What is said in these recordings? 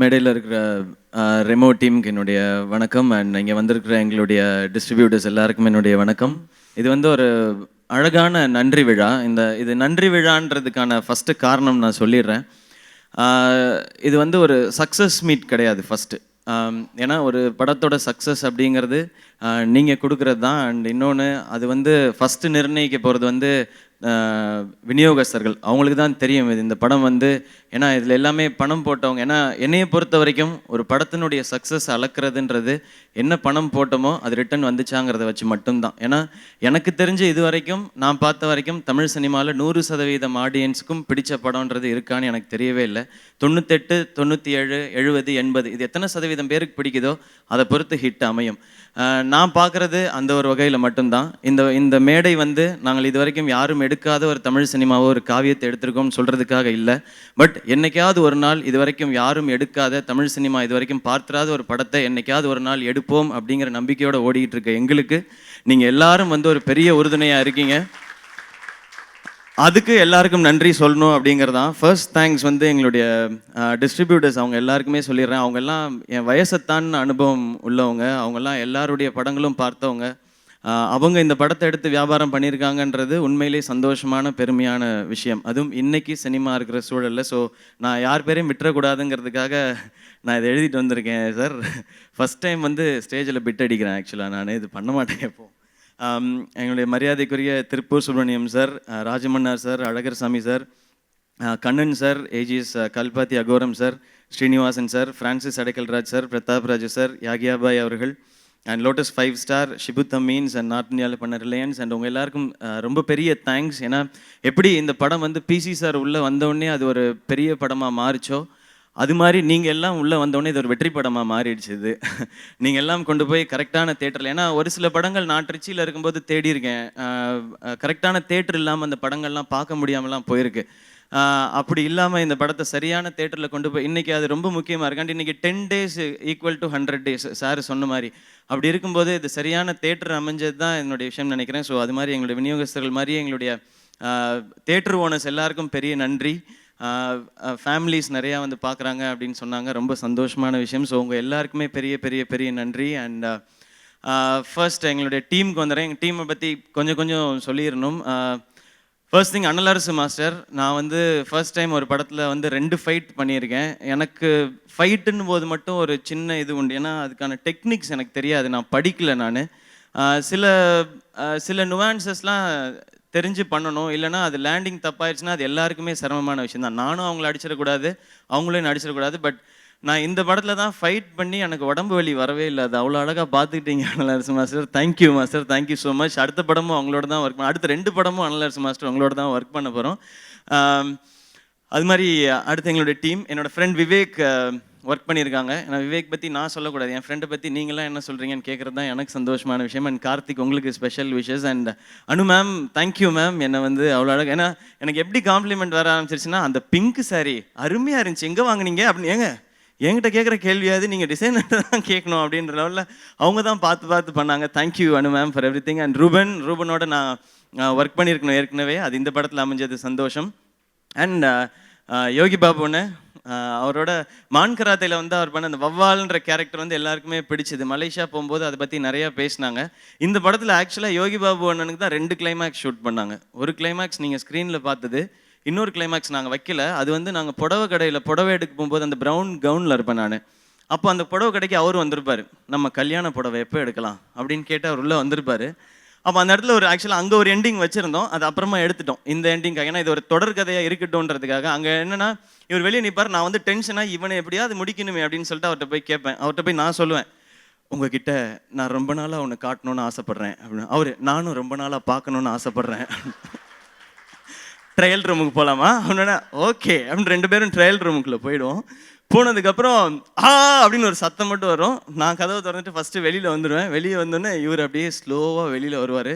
மேடையில் இருக்கிற ரெமோ டீமுக்கு என்னுடைய வணக்கம். அண்ட் இங்கே வந்திருக்கிற எங்களுடைய டிஸ்ட்ரிபியூட்டர்ஸ் எல்லாருக்கும் என்னுடைய வணக்கம். இது வந்து ஒரு அழகான நன்றி விழா. இந்த இது நன்றி விழான்றதுக்கான ஃபஸ்ட்டு காரணம் நான் சொல்லிடுறேன். இது வந்து ஒரு சக்ஸஸ் மீட் கிடையாது ஃபஸ்ட்டு ஏன்னா ஒரு படத்தோட சக்ஸஸ் அப்படிங்கிறது நீங்கள் கொடுக்குறது தான். அண்ட் இன்னொன்று அது வந்து ஃபஸ்ட்டு நிர்ணயிக்க போகிறது வந்து விநியோகஸ்தர்கள் அவங்களுக்கு தான் தெரியும் இது. இந்த படம் வந்து ஏன்னா இதில் எல்லாமே பணம் போட்டவங்க ஏன்னா என்னையை பொறுத்த வரைக்கும் ஒரு படத்தினுடைய சக்ஸஸ் அளக்கிறதுன்றது என்ன பணம் போட்டோமோ அது ரிட்டர்ன் வந்துச்சாங்கிறத வச்சு மட்டும்தான். ஏன்னா எனக்கு தெரிஞ்ச இது வரைக்கும் நான் பார்த்த வரைக்கும் தமிழ் சினிமாவில் நூறு சதவீதம் ஆடியன்ஸுக்கும் பிடிச்ச படம்ன்றது இருக்கான்னு எனக்கு தெரியவே இல்லை. தொண்ணூத்தெட்டு தொண்ணூற்றி ஏழு எழுபது எண்பது இது எத்தனை சதவீதம் பேருக்கு பிடிக்குதோ அதை பொறுத்து ஹிட் அமையும். நான் பார்க்குறது அந்த ஒரு வகையில் மட்டும்தான். இந்த இந்த மேடை வந்து நாங்கள் இது வரைக்கும் யாரும் எடுக்காத ஒரு தமிழ் சினிமாவோ ஒரு காவியத்தை எடுத்திருக்கோம்னு சொல்கிறதுக்காக இல்லை. பட் என்னைக்காவது ஒரு நாள் இது வரைக்கும் யாரும் எடுக்காத தமிழ் சினிமா இது வரைக்கும் பார்த்துறாத ஒரு படத்தை என்னைக்காவது ஒரு நாள் எடுப்போம் அப்படிங்கிற நம்பிக்கையோடு ஓடிக்கிட்டு இருக்க எங்களுக்கு. நீங்கள் எல்லாரும் வந்து ஒரு பெரிய உறுதுணையாக இருக்கீங்க. அதுக்கு எல்லாருக்கும் நன்றி சொல்லணும் அப்படிங்கிறதான் ஃபர்ஸ்ட் தேங்க்ஸ் வந்து எங்களுடைய டிஸ்ட்ரிபியூட்டர்ஸ் அவங்க எல்லாருக்குமே சொல்லிடுறேன். அவங்கெல்லாம் என் வயசைத்தான் அனுபவம் உள்ளவங்க. அவங்கெல்லாம் எல்லாருடைய படங்களும் பார்த்தவங்க. அவங்க இந்த படத்தை எடுத்து வியாபாரம் பண்ணியிருக்காங்கன்றது உண்மையிலேயே சந்தோஷமான பெருமையான விஷயம். அதுவும் இன்னைக்கு சினிமா இருக்கிற சூழலில். ஸோ நான் யார் பேரையும் விட்டுறக்கூடாதுங்கிறதுக்காக நான் இதை எழுதிட்டு வந்திருக்கேன் சார் ஃபஸ்ட் டைம் வந்து ஸ்டேஜில் பிட் அடிக்கிறேன் ஆக்சுவலாக நான் இது பண்ண மாட்டேன் எப்போ எங்களுடைய மரியாதைக்குரிய Tiruppur Subramaniam sir Rajamannar sir Azhagar Sami sir Kannan sir AGS Kalpathi Aghoram sir Srinivasan sir Francis Adaikalraj sir Pratap Raju sir யாகியாபாய் அவர்கள் அண்ட் லோட்டஸ் ஃபைவ் ஸ்டார் ஷிபுத் மீன்ஸ் அண்ட் நார்த் இந்தியாவில் பண்ண ரிலையன்ஸ் அண்ட் உங்கள் எல்லாருக்கும் ரொம்ப பெரிய thanks ஏன்னா எப்படி இந்த படம் வந்து பிசி சார் உள்ளே வந்தோடனே அது ஒரு பெரிய படமாக மாறிச்சோ அது மாதிரி நீங்கள் எல்லாம் உள்ளே வந்தோடனே இது ஒரு வெற்றி படமாக மாறிடுச்சு இது நீங்கள் எல்லாம் கொண்டு போய் கரெக்டான தேட்டரில் ஏன்னா ஒரு சில படங்கள் நான் ட்ரிச்சியில் இருக்கும்போது தேடி இருக்கேன். கரெக்டான தேட்டர் இல்லாமல் அந்த படங்கள்லாம் பார்க்க முடியாமலாம் போயிருக்கு. அப்படி இல்லாமல் இந்த படத்தை சரியான தேட்டரில் கொண்டு போய் இன்றைக்கி அது ரொம்ப முக்கியமாக இருக்கு. இன்றைக்கி ten days equal to hundred days sir சொன்ன மாதிரி. அப்படி இருக்கும்போது இது சரியான தேட்டர் அமைஞ்சது தான் என்னுடைய விஷயம் நினைக்கிறேன். ஸோ அது மாதிரி எங்களுடைய விநியோகஸ்தர்கள் மாதிரி எங்களுடைய தேட்டர் ஓனர்ஸ் எல்லாருக்கும் பெரிய நன்றி. ஃபேமிலிஸ் நிறையா வந்து பார்க்குறாங்க அப்படின்னு சொன்னாங்க. ரொம்ப சந்தோஷமான விஷயம். ஸோ உங்கள் எல்லாருக்குமே பெரிய பெரிய பெரிய நன்றி. அண்ட் ஃபர்ஸ்ட் எங்களுடைய டீமுக்கு வந்துடுறேன். எங்கள் டீமை பற்றி கொஞ்சம் கொஞ்சம் சொல்லிடணும். ஃபர்ஸ்ட் திங் அனலரசு மாஸ்டர் நான் வந்து ஃபர்ஸ்ட் டைம் ஒரு படத்தில் வந்து ரெண்டு ஃபைட் பண்ணியிருக்கேன். எனக்கு ஃபைட்டுன்னு போது மட்டும் ஒரு சின்ன இது உண்டு. ஏன்னா அதுக்கான டெக்னிக்ஸ் எனக்கு தெரியாது. நான் படிக்கல நான். சில சில நுவான்சஸ்லாம் தெரிஞ்சு பண்ணணும். இல்லைனா அது லேண்டிங் தப்பாயிருச்சுன்னா அது எல்லாருக்குமே சிரமமான விஷயம் தான் நானும் அவங்கள அடிச்சிடக்கூடாது அவங்களையும் அடிச்சிடக்கூடாது பட் நான் இந்த படத்தில் தான் ஃபைட் பண்ணி எனக்கு உடம்பு வலி வரவே இல்லை. அது அவ்வளோ அழகாக பார்த்துக்கிட்டீங்க Analarasu master. Thank you master thank you so much அடுத்த படமும் அவங்களோட தான் ஒர்க் பண்ண அடுத்த ரெண்டு படமும் அனலரசு மாஸ்டர் அவங்களோட தான் ஒர்க் பண்ண போகிறோம் அது மாதிரி அடுத்து எங்களுடைய டீம் என்னோடய ஃப்ரெண்ட் விவேக் ஒர்க் பண்ணியிருக்காங்க. நான் விவேக் பற்றி நான் சொல்லக்கூடாது. என் ஃப்ரெண்டை பற்றி நீங்களாம் என்ன சொல்கிறீங்கன்னு கேட்குறது தான் எனக்கு சந்தோஷமான விஷயம். அண்ட் கார்த்திக் உங்களுக்கு special wishes and Anu ma'am thank you ma'am என்னை வந்து அவ்வளோ அழகு ஏன்னா எனக்கு எப்படி காம்ப்ளிமெண்ட் வர ஆரம்பிச்சிருச்சுன்னா அந்த பிங்க் சாரி அருமையாக இருந்துச்சு. எங்கே வாங்குனீங்க? அப்படின்னு ஏங்க என்கிட்ட கேட்குற கேள்வியாவது நீங்கள் டிசைன் தான் கேட்கணும் அப்படின்ற லெவலில் அவங்க தான் பார்த்து பார்த்து பண்ணாங்க. Thank you Anu ma'am for everything and Ruban ரூபனோட நான் ஒர்க் பண்ணியிருக்கணும் ஏற்கனவே. அது இந்த படத்தில் அமைஞ்சது சந்தோஷம். அண்ட் uh, uh, யோகி பாபுன்னு ஒன்று அவரோட மான்கராத்தையில் வந்து அவர் பண்ண அந்த வவ்வால்ன்ற கேரக்டர் வந்து எல்லாருக்குமே பிடிச்சது. மலேசியா போகும்போது அதை பற்றி நிறையா பேசினாங்க. இந்த படத்தில் ஆக்சுவலாக யோகி பாபு அண்ணனுக்கு தான் ரெண்டு கிளைமேக்ஸ் ஷூட் பண்ணாங்க. ஒரு கிளைமேக்ஸ் நீங்கள் ஸ்க்ரீனில் பார்த்தது இன்னொரு கிளைமேக்ஸ் நாங்கள் வைக்கல. அது வந்து நாங்கள் புடவை கடையில் புடவை எடுக்க போகும்போது அந்த ப்ரௌன் கவுனில் இருப்பேன் நான். அப்போ அந்த புடவை கடைக்கு அவர் வந்திருப்பார். நம்ம கல்யாண புடவை எப்போ எடுக்கலாம் அப்படின்னு கேட்டு அவர் உள்ளே வந்திருப்பார். அப்போ அந்த இடத்துல ஒரு ஆக்சுவலாக அங்கே ஒரு எண்டிங் வச்சுருந்தோம். அது அப்புறமா எடுத்துட்டோம். இந்த எண்டிங்காக ஏன்னா இது ஒரு தொடர் கதையாக இருக்கட்டும்ன்றதுக்காக. அங்கே என்னென்னா இவர் வெளியே நிற்பார் நான் வந்து டென்ஷனாக இவனை எப்படியாவது முடிக்கணுமே அப்படின்னு சொல்லிட்டு அவர்கிட்ட போய் கேட்பேன். அவர்கிட்ட போய் நான் சொல்லுவேன் உங்ககிட்ட நான் ரொம்ப நாளாக உன்னை காட்டணும்னு ஆசைப்பட்றேன். அப்படின்னு. அவர் நானும் ரொம்ப நாளாக பார்க்கணுன்னு ஆசைப்பட்றேன். ட்ரையல் ரூமுக்கு போகலாமா அப்படின்னா ஓகே அப்படின்னு ரெண்டு பேரும் ட்ரையல் ரூமுக்குள்ளே போயிடுவோம். போனதுக்கப்புறம் ஆ அப்படின்னு ஒரு சத்தம் மட்டும் வரும். நான் கதவை திறந்துட்டு ஃபஸ்ட்டு வெளியில் வந்துடுவேன் வெளியே வந்தோடனே இவர் அப்படியே ஸ்லோவாக வெளியில் வருவார்.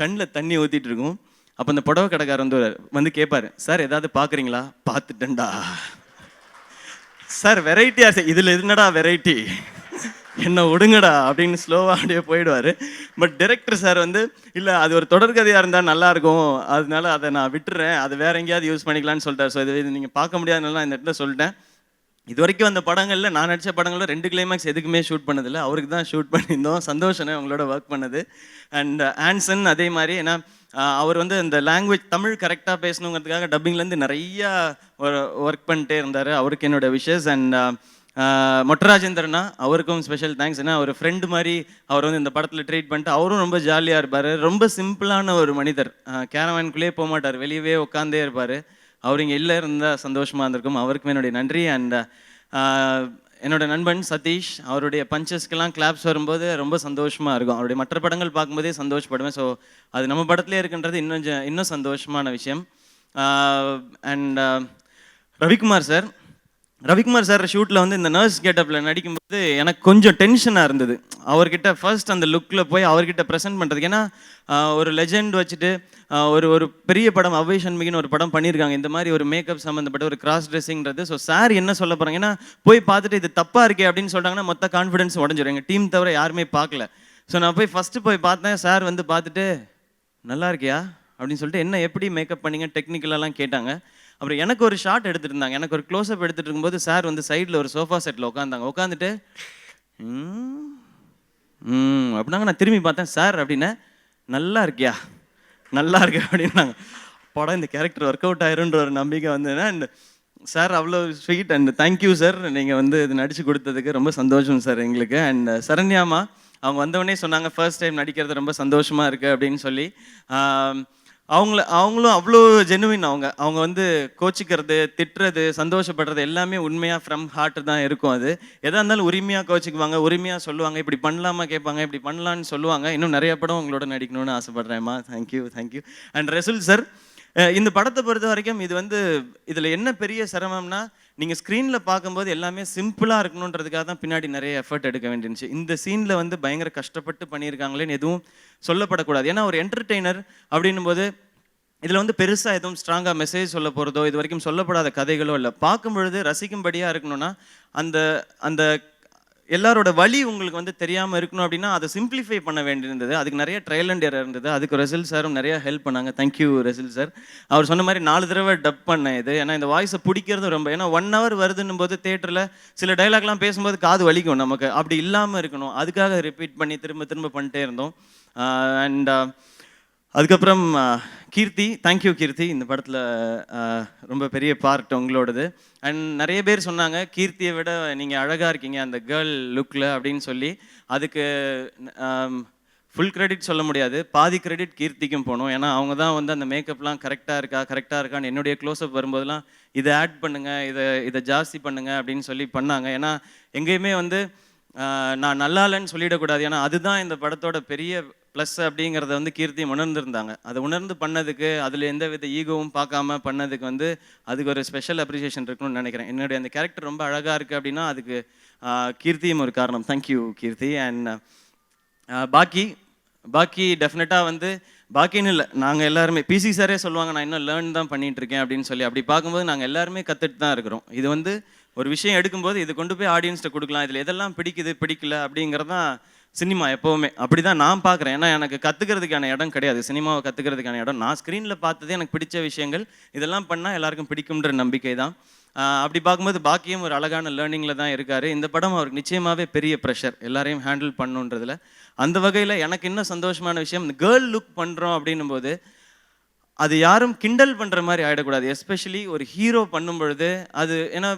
கண்ணில் தண்ணி ஊற்றிட்டு இருக்கும். அப்போ அந்த புடவை கடைக்காரர் வந்து வந்து கேட்பாரு சார் ஏதாவது பார்க்குறீங்களா பார்த்துட்டேன்டா. சார் வெரைட்டியாக சார் இதில் என்னடா வெரைட்டி என்ன விடுங்கடா அப்படின்னு ஸ்லோவாக அப்படியே போயிடுவார். பட் டிரெக்டர் சார் வந்து இல்லை அது ஒரு தொடர்கதையாக இருந்தால் நல்லாயிருக்கும் அதனால அதை நான் விட்டுறேன். அது வேற எங்கேயாவது யூஸ் பண்ணிக்கலாம்னு சொல்லிட்டார். ஸோ இது நீங்கள் பார்க்க முடியாதுனால நான் இந்த இடத்துல சொல்லிட்டேன். இது வரைக்கும் அந்த படங்களில் நான் நடித்த படங்களில் ரெண்டு கிளைமேக்ஸ் எதுக்குமே ஷூட் பண்ணதில்லை. அவருக்கு தான் ஷூட் பண்ணியிருந்தோம். சந்தோஷனே அவங்களோட ஒர்க் பண்ணது. அண்ட் ஆன்சன் uh, அதே மாதிரி. ஏன்னா அவர் வந்து இந்த லாங்குவேஜ் தமிழ் கரெக்டாக பேசணுங்கிறதுக்காக டப்பிங்லேருந்து நிறையா ஒர்க் பண்ணிட்டே இருந்தார். அவருக்கு என்னோட விஷஸ் அண்ட் மொட்டராஜேந்திரனா அவருக்கும் ஸ்பெஷல் தேங்க்ஸ் ஏன்னா அவர் ஃப்ரெண்டு மாதிரி அவர் வந்து இந்த படத்தில் ட்ரீட் பண்ணிட்டு அவரும் ரொம்ப ஜாலியாக இருப்பார். ரொம்ப சிம்பிளான ஒரு மனிதர். கேரவான்குள்ளேயே போக மாட்டார். வெளியவே உட்காந்தே இருப்பார். அவர் இங்கே இல்லை இருந்தால் சந்தோஷமாக இருந்திருக்கும். அவருக்கும் என்னுடைய நன்றி. அண்ட் என்னோட நண்பன் சதீஷ் அவருடைய பஞ்சஸ்க்கெல்லாம் கிளாப்ஸ் வரும்போது ரொம்ப சந்தோஷமாக இருக்கும். அவருடைய மற்ற படங்கள் பார்க்கும்போதே சந்தோஷப்படுவேன். ஸோ அது நம்ம படத்துலேயே இருக்குன்றது இன்னும் இன்னும் சந்தோஷமான விஷயம். And Ravikumar sir Ravikumar sir ஷூட்டில் வந்து இந்த நர்ஸ் கெட்டப்பில் நடிக்கும்போது எனக்கு கொஞ்சம் டென்ஷனாக இருந்தது. அவர்கிட்ட ஃபர்ஸ்ட் அந்த லுக்கில் போய் அவர்கிட்ட ப்ரெசென்ட் பண்ணுறதுக்கு ஏன்னா ஒரு லெஜெண்ட் வச்சுட்டு ஒரு ஒரு பெரிய படம் அவ்வை சண்முகின்னு ஒரு படம் பண்ணியிருக்காங்க இந்த மாதிரி ஒரு மேக்கப் சம்மந்தப்பட்ட ஒரு கிராஸ் ட்ரெஸ்ஸிங்கிறது ஸோ சார் என்ன சொல்ல போகிறாங்க ஏன்னா போய் பார்த்துட்டு இது தப்பாக இருக்கே அப்படின்னு சொல்கிறாங்கன்னா மொத்த கான்ஃபிடன்ஸ் உடஞ்சிடும் எங்கள் டீம் தவிர யாருமே பார்க்கல. ஸோ நான் போய் ஃபஸ்ட்டு போய் பார்த்தேன். சார் வந்து பார்த்துட்டு நல்லா இருக்கியா? அப்படின்னு சொல்லிட்டு என்ன எப்படி மேக்கப் பண்ணீங்க? டெக்னிக்கலெல்லாம் கேட்டாங்க. அப்புறம் எனக்கு ஒரு ஷாட் எடுத்துகிட்டு இருந்தாங்க எனக்கு ஒரு க்ளோஸ்அப் எடுத்துட்டு இருக்கும்போது சார் வந்து சைடில் ஒரு சோஃபா செட்டில் உட்காந்தாங்க உட்காந்துட்டு ம் ம் அப்படின்னாங்க. நான் திரும்பி பார்த்தேன் சார் அப்படின்னா நல்லா இருக்கியா? நல்லா இருக்கு? அப்படின்னாங்க. படம் இந்த கேரக்டர் ஒர்க் அவுட் ஆயிருன்ற ஒரு நம்பிக்கை வந்ததுன்னா அண்ட் சார் அவ்வளோ sweet and thank you sir நீங்கள் வந்து இது நடித்து கொடுத்ததுக்கு ரொம்ப சந்தோஷம் சார் எங்களுக்கு. அண்ட் சரண்யாமா அவங்க வந்தவொடனே சொன்னாங்க ஃபர்ஸ்ட் டைம் நடிக்கிறது ரொம்ப சந்தோஷமாக இருக்குது அப்படின்னு சொல்லி. அவங்கள அவங்களும் அவ்வளோ ஜெனுவின் அவங்க. அவங்க வந்து கோச்சிக்கிறது திட்டுறது சந்தோஷப்படுறது எல்லாமே உண்மையாக ஃப்ரம் ஹார்ட் தான் இருக்கும் அது. எதாக இருந்தாலும் உரிமையாக கோச்சிக்குவாங்க உரிமையாக சொல்லுவாங்க இப்படி பண்ணலாமா கேட்பாங்க இப்படி பண்ணலான்னு சொல்லுவாங்க. இன்னும் நிறைய படம் உங்களோட நடிக்கணும்னு ஆசைப்பட்றேம்மா thank you thank you and Rasool sir இந்த படத்தை பொறுத்த வரைக்கும் இது வந்து இதில் என்ன பெரிய சிரமம்னா நீங்கள் ஸ்க்ரீனில் பார்க்கும்போது எல்லாமே சிம்பிளாக இருக்கணுன்றதுக்காக தான் பின்னாடி நிறைய எஃபர்ட் எடுக்க வேண்டியிருந்துச்சு. இந்த சீனில் வந்து பயங்கர கஷ்டப்பட்டு பண்ணியிருக்காங்களேன்னு எதுவும் சொல்லப்படக்கூடாது. ஏன்னா ஒரு என்டர்டெய்னர் அப்படின்னும் போது இதில் வந்து பெருசாக எதுவும் ஸ்ட்ராங்காக மெசேஜ் சொல்ல போகிறதோ இது வரைக்கும் சொல்லப்படாத கதைகளோ இல்லை. பார்க்கும் பொழுது ரசிக்கும்படியாக இருக்கணும்னா அந்த அந்த எல்லாரோட வழி உங்களுக்கு வந்து தெரியாமல் இருக்கணும் அப்படின்னா அதை சிம்பிளிஃபை பண்ண வேண்டியிருந்தது. அதுக்கு நிறைய ட்ரையல் அண்ட் எரர் இருந்தது. அதுக்கு ரெசில் சாரும் நிறைய ஹெல்ப் பண்ணாங்க. தேங்க்யூ ரெசில் சார் அவர் சொன்ன மாதிரி நாலு தடவை டப் பண்ணேன் இது. ஏன்னா இந்த வாய்ஸை பிடிக்கிறது ரொம்ப ஏன்னா ஒன் ஹவர் வருதுன்னும் போது தேட்டரில் சில டைலாக்லாம் பேசும்போது காது வலிக்கும் நமக்கு. அப்படி இல்லாமல் இருக்கணும். அதுக்காக ரிப்பீட் பண்ணி திரும்ப திரும்ப பண்ணிட்டே இருந்தோம். அண்ட் அதுக்கப்புறம் கீர்த்தி தேங்க்யூ கீர்த்தி இந்த படத்தில் ரொம்ப பெரிய பார்ட் உங்களோடது. அண்ட் நிறைய பேர் சொன்னாங்க கீர்த்தியை விட நீங்கள் அழகாக இருக்கீங்க அந்த கேர்ள் லுக்கில் அப்படின்னு சொல்லி. அதுக்கு ஃபுல் கிரெடிட் சொல்ல முடியாது. பாதி கிரெடிட் கீர்த்திக்கும் போகணும். ஏன்னா அவங்க தான் வந்து அந்த மேக்கப்லாம் கரெக்டாக இருக்கா கரெக்டாக இருக்கான்னு என்னுடைய க்ளோஸ்அப் வரும்போதெல்லாம் இதை ஆட் பண்ணுங்கள் இதை இதை ஜாஸ்தி பண்ணுங்கள் அப்படின்னு சொல்லி பண்ணாங்க. ஏன்னா எங்கேயுமே வந்து நான் நல்லா இல்லைன்னு சொல்லிடக்கூடாது. ஏன்னா அதுதான் இந்த படத்தோட பெரிய ப்ளஸ் அப்படிங்கிறத வந்து கீர்த்தி உணர்ந்துருந்தாங்க. அதை உணர்ந்து பண்ணதுக்கு அதில் எந்த வித ஈகோவும் பார்க்காம பண்ணதுக்கு வந்து அதுக்கு ஒரு ஸ்பெஷல் அப்ரிசியேஷன் இருக்கணும்னு நினைக்கிறேன். என்னுடைய அந்த கேரக்டர் ரொம்ப அழகாக இருக்குது அப்படின்னா அதுக்கு கீர்த்தியும் ஒரு காரணம். Thank you Keerthi. அண்ட் பாக்கி பாக்கி டெஃபினட்டாக வந்து பாக்கின்னு இல்லை நாங்கள் எல்லாருமே பிசி சாரே சொல்லுவாங்க நான் இன்னும் லேர்ன் தான் பண்ணிகிட்ருக்கேன் இருக்கேன் அப்படின்னு சொல்லி அப்படி பார்க்கும்போது நாங்கள் எல்லாருமே கற்றுட்டு தான் இருக்கிறோம். இது வந்து ஒரு விஷயம் எடுக்கும்போது இது கொண்டு போய் ஆடியன்ஸ்கிட்ட கொடுக்கலாம். இதில் எதெல்லாம் பிடிக்குது பிடிக்கல அப்படிங்கிறது தான் சினிமா எப்போவுமே அப்படி தான் நான் பார்க்குறேன். ஏன்னா எனக்கு கற்றுக்கிறதுக்கான இடம் கிடையாது. சினிமாவை கற்றுக்கிறதுக்கான இடம். நான் ஸ்க்ரீனில் பார்த்ததே எனக்கு பிடிச்ச விஷயங்கள். இதெல்லாம் பண்ணால் எல்லாருக்கும் பிடிக்கும்ன்ற நம்பிக்கை தான். அப்படி பார்க்கும்போது பாக்கியம் ஒரு அழகான லேர்னிங்கில் தான் இருக்கார். இந்த படம் அவருக்கு நிச்சயமாகவே பெரிய ப்ரெஷர் எல்லாரையும் ஹேண்டில் பண்ணுன்றதில். அந்த வகையில் எனக்கு இன்னும் சந்தோஷமான விஷயம் இந்த கேர்ள் லுக் பண்ணுறோம் அப்படின்னும் போது அது யாரும் கிண்டல் பண்ணுற மாதிரி ஆகிடக்கூடாது எஸ்பெஷலி ஒரு ஹீரோ பண்ணும் பொழுது அது ஏன்னா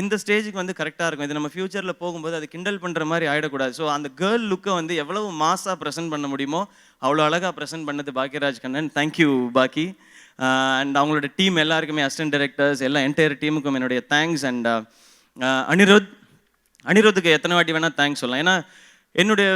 இந்த ஸ்டேஜுக்கு வந்து கரெக்டாக இருக்கும். இது நம்ம ஃப்யூச்சரில் போகும்போது அது கிண்டல் பண்ணுற மாதிரி ஆகிடக்கூடாது ஸோ அந்த கேர்ள் லுக்கை வந்து எவ்வளவு மாஸாக ப்ரெசென்ட் பண்ண முடியுமோ அவ்வளோ அழகாக ப்ரெசென்ட் பண்ணது Bhagyaraj Kannan. Thank you Bhaki. And அவங்களோட டீம் எல்லாருக்குமே அசிஸ்டன்ட் டைரக்டர்ஸ் எல்லா என்டையர் டீமுக்கும் என்னுடைய தேங்க்ஸ் அண்ட் அனிருத் அனிருத்துக்கு எத்தனை வாட்டி வேணால் தேங்க்ஸ் சொல்லலாம். ஏன்னா என்னுடைய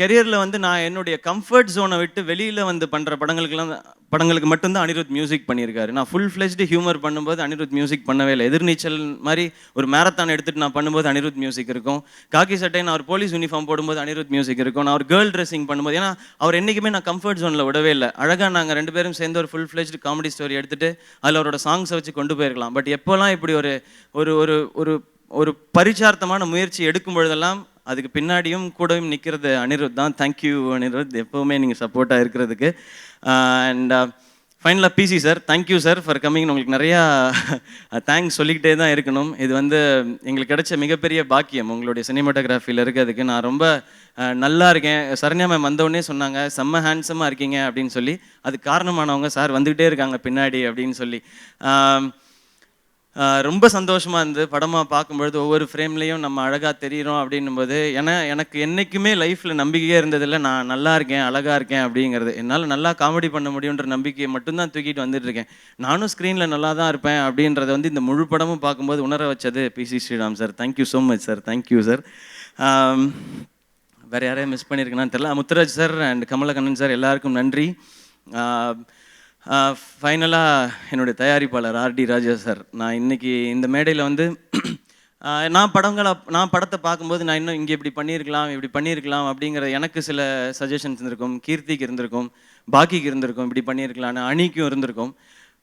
கெரியரில் வந்து நான் என்னுடைய கம்ஃபர்ட் ஜோனை விட்டு வெளியில் வந்து பண்ணுற படங்களுக்கெல்லாம் படங்களுக்கு மட்டும்தான் அனிருத் மியூசிக் பண்ணியிருக்காரு. நான் ஃபுல் ஃப்ளெஷ்டு ஹியூமர் பண்ணும்போது அனிருத் மியூசிக் பண்ணவே இல்லை. எதிர்நீச்சல் மாதிரி ஒரு மேரத்தான் எடுத்துட்டு நான் பண்ணும்போது அனிருத் மியூசிக் இருக்கும். காக்கி சட்டை நான் ஒரு போலீஸ் யூனிஃபார்ம் போடும்போது அனிருத் மியூசிக் இருக்கும். நான் ஒரு கேர்ள் ட்ரெஸ்ஸிங் பண்ணும்போது ஏன்னா அவர் என்றைக்குமே நான் கம்ஃபர்ட் ஜோனில் விடவே இல்லை. அழகாக நாங்கள் ரெண்டு பேரும் சேர்ந்து ஒரு ஃபுல் ஃப்ளெஜ்டு காமெடி ஸ்டோரி எடுத்துட்டு அதில் அவரோட சாங்ஸை வச்சு கொண்டு போயிருக்கலாம். பட் எப்போல்லாம் இப்படி ஒரு ஒரு ஒரு ஒரு ஒரு பரிச்சார்த்தமான முயற்சி எடுக்கும் பொழுதெல்லாம் அதுக்கு பின்னாடியும் கூடவும் நிற்கிறது அனிருத் தான். Thank you Anirudh. எப்போவுமே நீங்கள் சப்போர்ட்டாக இருக்கிறதுக்கு. அண்ட் ஃபைனலாக PC sir thank you sir for coming உங்களுக்கு நிறையா uh, தேங்க்ஸ் சொல்லிக்கிட்டே தான் இருக்கணும். இது வந்து எங்களுக்கு கிடைச்ச மிகப்பெரிய பாக்கியம் உங்களுடைய சினிமாட்டோகிராஃபியில் இருக்கிறதுக்கு. நான் ரொம்ப uh, நல்லா இருக்கேன். சரண்யா மேம் வந்தவுடனே சொன்னாங்க செம்ம ஹேண்ட்ஸமாக இருக்கீங்க அப்படின்னு சொல்லி. அது காரணமானவங்க சார் வந்துக்கிட்டே இருக்காங்க பின்னாடி அப்படின்னு சொல்லி. Um, ரொம்ப சந்தோஷமாக இருந்து படமாக பார்க்கும்பொழுது ஒவ்வொரு ஃப்ரேம்லேயும் நம்ம அழகாக தெரியிறோம் அப்படின்னும்போது ஏன்னா எனக்கு என்றைக்குமே லைஃப்பில் நம்பிக்கையே இருந்ததில்ல. நான் நல்லா இருக்கேன் அழகாக இருக்கேன் அப்படிங்கிறது. என்னால் நல்லா காமெடி பண்ண முடியுன்ற நம்பிக்கையை மட்டும்தான் தூக்கிட்டு வந்துட்டுருக்கேன் நானும் ஸ்க்ரீனில் நல்லா தான் இருப்பேன் அப்படின்றத வந்து இந்த முழு படமும் பார்க்கும்போது உணர வச்சது PC Sriram sir. Thank you so much sir thank you sir வேறு யாரையும் மிஸ் பண்ணியிருக்கேன்னு தெரியல. Muthuraj sir and Kamalakannan sir எல்லாருக்கும் நன்றி. ஃபைனலாக என்னுடைய தயாரிப்பாளர் ஆர்டி ராஜா சார். நான் இன்னைக்கு இந்த மேடையில் வந்து நான் படங்களை நான் படத்தை பார்க்கும்போது நான் இன்னும் இங்கே இப்படி பண்ணியிருக்கலாம் இப்படி பண்ணியிருக்கலாம் அப்படிங்கிற எனக்கு சில சஜஷன்ஸ் இருந்திருக்கும். கீர்த்திக்கு இருந்திருக்கும் பாக்கிக்கு இருந்திருக்கும் இப்படி பண்ணியிருக்கலாம்னு அணிக்கும் இருந்திருக்கும்.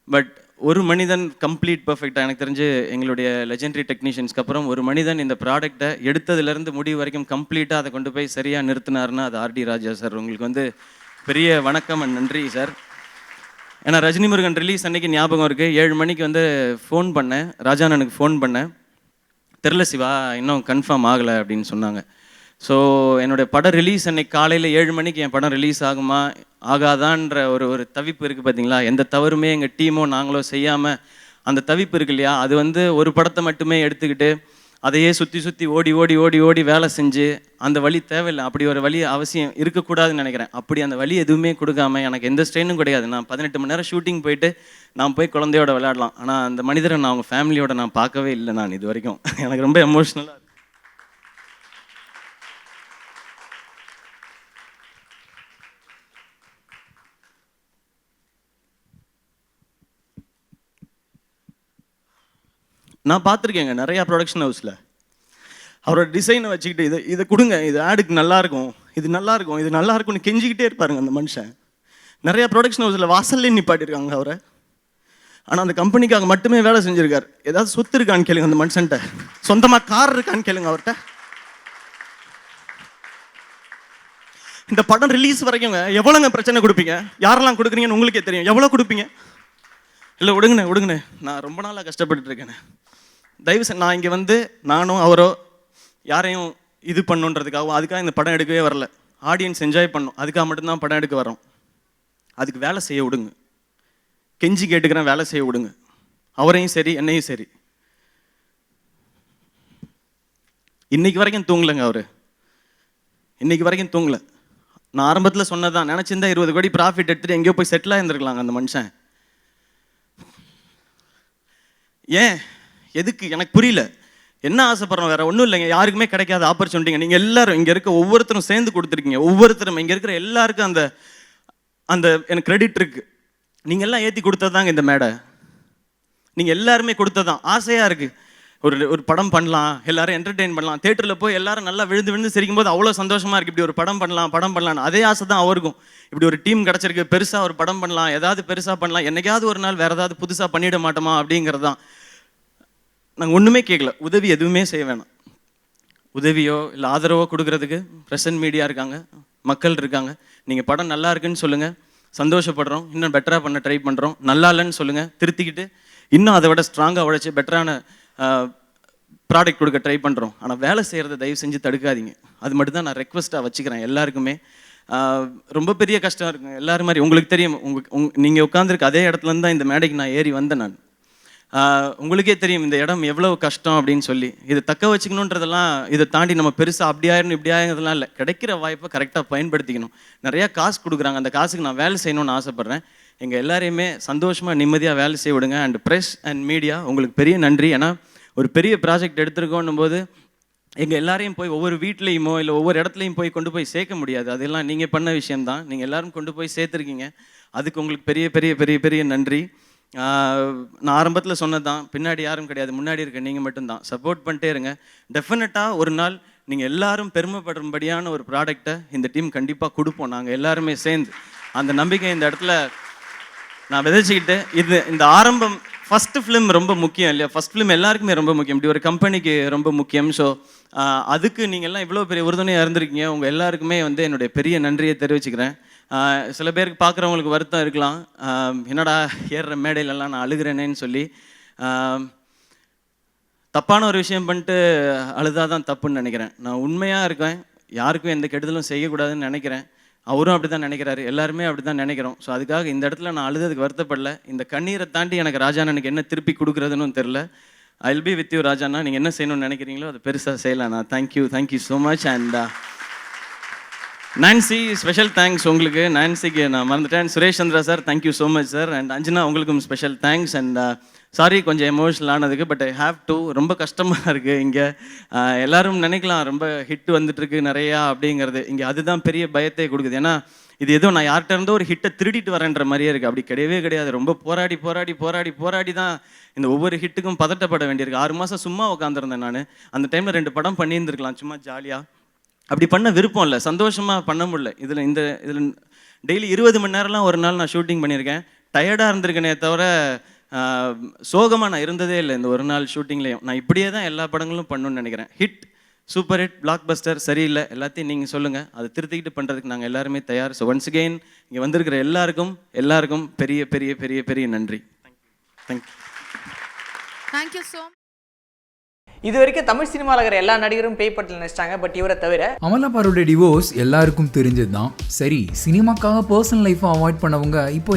பட் ஒரு மனிதன் கம்ப்ளீட் பர்ஃபெக்டாக எனக்கு தெரிஞ்சு எங்களுடைய லெஜெண்டரி டெக்னீஷியன்ஸ்க்கு அப்புறம் ஒரு மனிதன் இந்த ப்ராடக்ட்டை எடுத்ததுலேருந்து முடிவு வரைக்கும் கம்ப்ளீட்டாக அதை கொண்டு போய் சரியாக நிறுத்தினாருன்னா அது ஆர்டி ராஜா சார். உங்களுக்கு வந்து பெரிய வணக்கம் அண்ட் நன்றி சார். ஏன்னா ரஜினி முருகன் ரிலீஸ் அன்னைக்கு ஞாபகம் இருக்குது ஏழு மணிக்கு வந்து ஃபோன் பண்ணேன். ராஜானனுக்கு ஃபோன் பண்ணேன். தெரில சிவா இன்னும் கன்ஃபார்ம் ஆகலை அப்படின்னு சொன்னாங்க. ஸோ என்னுடைய படம் ரிலீஸ் அன்னைக்கு காலையில் ஏழு மணிக்கு என் படம் ரிலீஸ் ஆகுமா? ஆகாதான்ற ஒரு ஒரு தவிப்பு இருக்குது பார்த்தீங்களா எந்த தவறுமே எங்கள் டீமோ நாங்களோ செய்யாமல் அந்த தவிப்பு இருக்கு இல்லையா? அது வந்து ஒரு படத்தை மட்டுமே எடுத்துக்கிட்டு அதையே சுற்றி சுற்றி ஓடி ஓடி ஓடி ஓடி வேலை செஞ்சு அந்த வழி தேவையில்லை. அப்படி ஒரு வழி அவசியம் இருக்கக்கூடாதுன்னு நினைக்கிறேன். அப்படி அந்த வழி எதுவுமே கொடுக்காம எனக்கு எந்த ஸ்ட்ரெயினும் கிடையாது. நான் பதினெட்டு மணி நேரம் ஷூட்டிங் போயிட்டு நான் போய் குழந்தையோட விளையாடலாம். ஆனால் அந்த மனிதரை நான் அவங்க ஃபேமிலியோட நான் பார்க்கவே இல்லை நான் இது வரைக்கும். எனக்கு ரொம்ப எமோஷ்னலாக நான் பார்த்துருக்கேங்க நிறையா ப்ரொடக்ஷன் ஹவுஸில் அவரோட டிசைனை வச்சுக்கிட்டு இதை இதை கொடுங்க இது ஆடுக்கு நல்லா இருக்கும் இது நல்லாயிருக்கும் இது நல்லாயிருக்கும்னு கெஞ்சிக்கிட்டே இருப்பாருங்க அந்த மனுஷன். நிறையா ப்ரொடக்ஷன் ஹவுஸில் வாசல்லே நிப்பாட்டியிருக்காங்க அவரை. ஆனால் அந்த கம்பெனிக்காக மட்டுமே வேலை செஞ்சுருக்கார். ஏதாவது சொத்து இருக்கான்னு கேளுங்க அந்த மனுஷன்ட்ட சொந்தமாக கார் இருக்கான்னு கேளுங்க அவர்கிட்ட. இந்த படம் ரிலீஸ் வரைக்கும் எவ்வளோங்க பிரச்சனை கொடுப்பீங்க? யாரெல்லாம் கொடுக்குறீங்கன்னு உங்களுக்கே தெரியும். எவ்வளோ கொடுப்பீங்க? இல்லை விடுங்கண்ணே விடுங்கண்ணே. நான் ரொம்ப நாளாக கஷ்டப்பட்டு இருக்கேண்ணே. தயவு செஞ்சு நான் இங்கே வந்து நானும் அவரோ யாரையும் இது பண்ணுன்றதுக்காகவும் அதுக்காக இந்த படம் எடுக்கவே வரல. ஆடியன்ஸ் என்ஜாய் பண்ணும். அதுக்காக மட்டும்தான் படம் எடுக்க வரோம் அதுக்கு வேலை செய்ய விடுங்க. கெஞ்சி கேட்டுக்கிறேன் வேலை செய்ய விடுங்க. அவரையும் சரி என்னையும் சரி. இன்னைக்கு வரைக்கும் தூங்கலைங்க அவர். இன்னைக்கு வரைக்கும் தூங்கலை. நான் ஆரம்பத்தில் சொன்னதான் நினச்சிருந்தா இருபது கோடி ப்ராஃபிட் எடுத்துட்டு எங்கேயோ போய் செட்டில் ஆயிருந்திருக்கலாங்க அந்த மனுஷன். ஏன்? எதுக்கு? எனக்கு புரியல. என்ன ஆசைப்படுறோம் வேற? ஒன்றும் இல்லைங்க. யாருக்குமே கிடைக்காத ஆப்பர்ச்சுனிட்டிங்க நீங்கள் எல்லாரும் இங்கே இருக்க ஒவ்வொருத்தரும் சேர்ந்து கொடுத்துருக்கீங்க. ஒவ்வொருத்தரும் இங்கே இருக்கிற எல்லாருக்கும் அந்த அந்த எனக்கு கிரெடிட் இருக்கு. நீங்கள் எல்லாம் ஏற்றி கொடுத்ததாங்க இந்த மேடை. நீங்கள் எல்லாருமே கொடுத்ததான் ஆசையாக இருக்குது ஒரு ஒரு படம் பண்ணலாம். எல்லாரும் என்டர்டெயின் பண்ணலாம். தேட்டரில் போய் எல்லாரும் நல்லா விழுந்து விழுந்து சிரிக்கும் போது அவ்வளோ சந்தோஷமாக இருக்குது இப்படி ஒரு படம் பண்ணலாம் படம் பண்ணலாம் அதே ஆசை தான் அவருக்கும். இப்படி ஒரு டீம் கிடச்சிருக்கு. பெருசாக ஒரு படம் பண்ணலாம். ஏதாவது பெருசாக பண்ணலாம். என்னைக்காவது ஒரு நாள் வேறு ஏதாவது புதுசாக பண்ணிட மாட்டோமா அப்படிங்கிறது தான் நாங்கள் ஒன்றுமே கேட்கல உதவி எதுவுமே செய்ய வேணாம். உதவியோ இல்லை ஆதரவோ கொடுக்கறதுக்கு ப்ரெசன்ட் மீடியா இருக்காங்க மக்கள் இருக்காங்க. நீங்கள் படம் நல்லா இருக்குன்னு சொல்லுங்கள் சந்தோஷப்படுறோம். இன்னும் பெட்டராக பண்ண ட்ரை பண்ணுறோம் நல்லா இல்லைன்னு சொல்லுங்கள் திருத்திக்கிட்டு இன்னும் அதை விட ஸ்ட்ராங்காக உழைச்சி பெட்டரான ப்ராடக்ட் கொடுக்க ட்ரை பண்ணுறோம் ஆனால் வேலை செய்கிறத தயவு செஞ்சு தடுக்காதீங்க. அது மட்டும் தான் நான் ரெக்வஸ்ட்டாக வச்சுக்கிறேன் எல்லாருக்குமே. ரொம்ப பெரிய கஷ்டம் இருக்குங்க. எல்லாரும் மாதிரி உங்களுக்கு தெரியும். உங்க உங் நீங்கள் உட்காந்துருக்க அதே இடத்துலருந்து தான் இந்த மேடைக்கு நான் ஏறி வந்தேன் நான். உங்களுக்கே தெரியும் இந்த இடம் எவ்வளவு கஷ்டம் அப்படின்னு சொல்லி. இதை தக்க வச்சுக்கணுன்றதெல்லாம் இதை தாண்டி நம்ம பெருசாக அப்படி ஆயிடணும் இப்படி ஆயிருந்ததெல்லாம் இல்லை. கிடைக்கிற வாய்ப்பை கரெக்டாக பயன்படுத்திக்கணும். நிறையா காசு கொடுக்குறாங்க. அந்த காசுக்கு நான் வேலை செய்யணும்னு ஆசைப்பட்றேன். எங்கள் எல்லாரையுமே சந்தோஷமாக நிம்மதியாக வேலை செய்ய விடுங்க. அண்ட் ப்ரெஸ் அண்ட் மீடியா உங்களுக்கு பெரிய நன்றி. ஏன்னா ஒரு பெரிய ப்ராஜெக்ட் எடுத்திருக்கோன்னும் போது எங்கள் எல்லாரையும் போய் ஒவ்வொரு வீட்லேயுமோ இல்லை ஒவ்வொரு இடத்துலையும் போய் கொண்டு போய் சேர்க்க முடியாது. அதெல்லாம் நீங்கள் பண்ண விஷயம்தான். நீங்கள் எல்லோரும் கொண்டு போய் சேர்த்துருக்கீங்க. அதுக்கு உங்களுக்கு பெரிய பெரிய பெரிய பெரிய நன்றி. நான் ஆரம்பத்தில் சொன்னது தான் பின்னாடி யாரும் கிடையாது. முன்னாடி இருக்க நீங்கள் மட்டும்தான். சப்போர்ட் பண்ணிட்டே இருங்க. டெஃபினட்டாக ஒரு நாள் நீங்கள் எல்லாரும் பெருமைப்படும்படியான ஒரு ப்ராடக்டை இந்த டீம் கண்டிப்பாக கொடுப்போம். நாங்கள் எல்லாருமே சேர்ந்து. அந்த நம்பிக்கை இந்த இடத்துல நான் விதைச்சிக்கிட்டு இது இந்த ஆரம்பம் ஃபஸ்ட்டு ஃபிலிம் ரொம்ப முக்கியம் இல்லையா? ஃபஸ்ட் ஃபிலிம் எல்லாருக்குமே ரொம்ப முக்கியம். இப்படி ஒரு கம்பெனிக்கு ரொம்ப முக்கியம். ஸோ அதுக்கு நீங்கள் எல்லாம் இவ்வளோ பெரிய உறுதுணையாக இருந்திருக்கீங்க. உங்கள் எல்லாருக்குமே வந்து என்னுடைய பெரிய நன்றியை தெரிவிச்சுக்கிறேன். சில பேருக்கு பார்க்குறவங்களுக்கு வருத்தம் இருக்கலாம். என்னடா ஏறுற மேடையிலலாம் நான் அழுகிறேனேன்னு சொல்லி. தப்பான ஒரு விஷயம் பண்ணிட்டு அழுதாதான் தப்புன்னு நினைக்கிறேன். நான் உண்மையாக இருக்கேன். யாருக்கும் எந்த கெடுதலும் செய்யக்கூடாதுன்னு நினைக்கிறேன். அவரும் அப்படி தான் நினைக்கிறாரு. எல்லாருமே அப்படி தான் நினைக்கிறோம். ஸோ அதுக்காக இந்த இடத்துல நான் அழுததுக்கு வருத்தப்படல. இந்த கண்ணீரை தாண்டி எனக்கு ராஜாண்ணனுக்கு என்ன திருப்பி கொடுக்குறதுன்னு தெரில I will be with you ராஜாண்ணா நீங்கள் என்ன செய்யணும்னு நினைக்கிறீங்களோ அதை பெருசாக செய்யலாம். நான் thank you thank you so much and Nancy special thanks உங்களுக்கு. நான்சிக்கு நான் மறந்துட்டேன். Suresh Chandra sir thank you so much sir and Anjana உங்களுக்கும் ஸ்பெஷல் தேங்க்ஸ் அண்ட் சாரி கொஞ்சம் எமோஷனல் ஆனதுக்கு பட் ஐ ஹாவ் டு ரொம்ப கஷ்டமாக இருக்குது இங்கே. Uh, எல்லாரும் நினைக்கலாம் ரொம்ப ஹிட் வந்துட்டுருக்கு நிறையா அப்படிங்கிறது. இங்கே அதுதான் பெரிய பயத்தை கொடுக்குது. ஏன்னா இது ஏதோ நான் யார்கிட்ட இருந்தோ ஒரு ஹிட்டை திருடிட்டு வரேன்ற மாதிரியே இருக்குது அப்படி கிடையவே கிடையாது. ரொம்ப போராடி போராடி போராடி போராடி தான் இந்த ஒவ்வொரு ஹிட்டுக்கும் பதட்டப்பட வேண்டியிருக்கு. ஆறு மாதம் சும்மா உட்காந்துருந்தேன் நான். அந்த டைமில் ரெண்டு படம் பண்ணியிருந்துருக்கலாம். சும்மா ஜாலியாக அப்படி பண்ண விருப்பம் இல்லை. சந்தோஷமாக பண்ண முடியல. இதில் இந்த இதில் டெய்லி இருபது மணி நேரம்லாம் ஒரு நாள் நான் ஷூட்டிங் பண்ணியிருக்கேன். டயர்டாக இருந்திருக்கேனே தவிர சோகமாக நான் இருந்ததே இல்லை இந்த ஒரு நாள் ஷூட்டிங்லேயும். நான் இப்படியே தான் எல்லா படங்களும் பண்ணணும்னு நினைக்கிறேன். Hit super hit blockbuster சரியில்லை. எல்லாத்தையும் நீங்கள் சொல்லுங்கள் அதை திருத்திக்கிட்டு பண்ணுறதுக்கு நாங்கள் எல்லாருமே தயார். ஸோ ஒன்ஸ் அகெயின் இங்கே வந்திருக்கிற எல்லாருக்கும் எல்லாருக்கும் பெரிய பெரிய பெரிய பெரிய நன்றி. தேங்க்யூ தேங்க்யூ ஸோ இது வரைக்கும் தமிழ் சினிமாவில் இருக்கிற எல்லா நடிகரும் பேய் படத்தில் நினைச்சிட்டாங்க பட் இவரை தவிர அமலாபாரோட டிவோர்ஸ் எல்லாருக்கும் தெரிஞ்சது தான் சரி சினிமாக்காக பர்சனல் லைஃப்பை அவாய்ட் பண்ணவங்க இப்போ